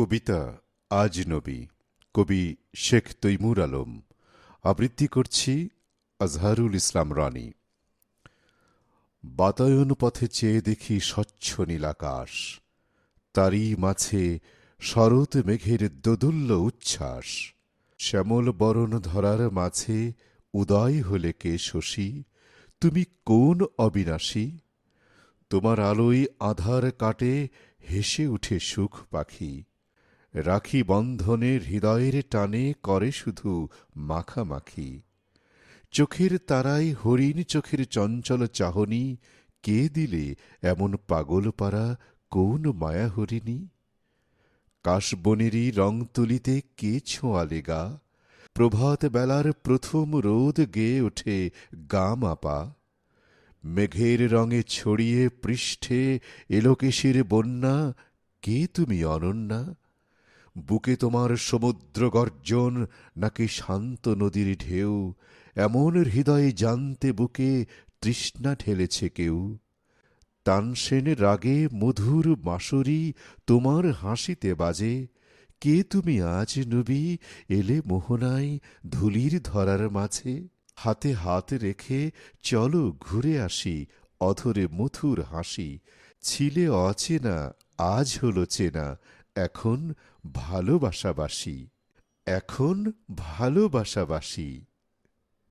কবিতা আজ নবী, কবি শেখ তৈমুর আলম। আবৃত্তি করছি আজহারুল ইসলাম রানী। বাতায়ন পথে চেয়ে দেখি স্বচ্ছ নীলাকাশ তারই মাঝে শরৎ মেঘের দোদুল্য উচ্ছ্বাস। শ্যামল বরণ ধরার মাঝে উদয় হলে কে শশী? তুমি কোন অবিনাশী? তোমার আলোয় আধার কাটে হেসে উঠে সুখ পাখি। রাখি বন্ধনে হৃদয়ের টানে করে শুধু মাখামাখি। চোখের তারাই হরিণ চোখের চঞ্চল চাহনি, কে দিলে এমন পাগল পারা কোন মায়া হরিণী কাশবনেরই রং তুলিতে কে ছোঁয়ালে গা? প্রভাত বেলার প্রথম রোদ গেয়ে ওঠে গা মাপা। মেঘের রঙে ছড়িয়ে পৃষ্ঠে এলোকেশের বন্যা, কে তুমি অনন্যা? বুকে তোমার সমুদ্র গর্জন, নাকি শান্ত নদীর ঢেউ? এমন হৃদয়ে জানতে বুকে তৃষ্ণা ঠেলেছে কেউ? তানসেন রাগে মধুর বাঁশরি তোমার হাসিতে বাজে। কে তুমি আজ নবী, এলে মোহনায় ধুলির ধরার মাঝে? হাতে হাত রেখে চলো ঘুরে আসি অধরে মধুর হাসি। ছিলে অচেনা, আজ হলো চেনা এখন ভালোবাসাবাসি। এখন ভালোবাসাবাসি।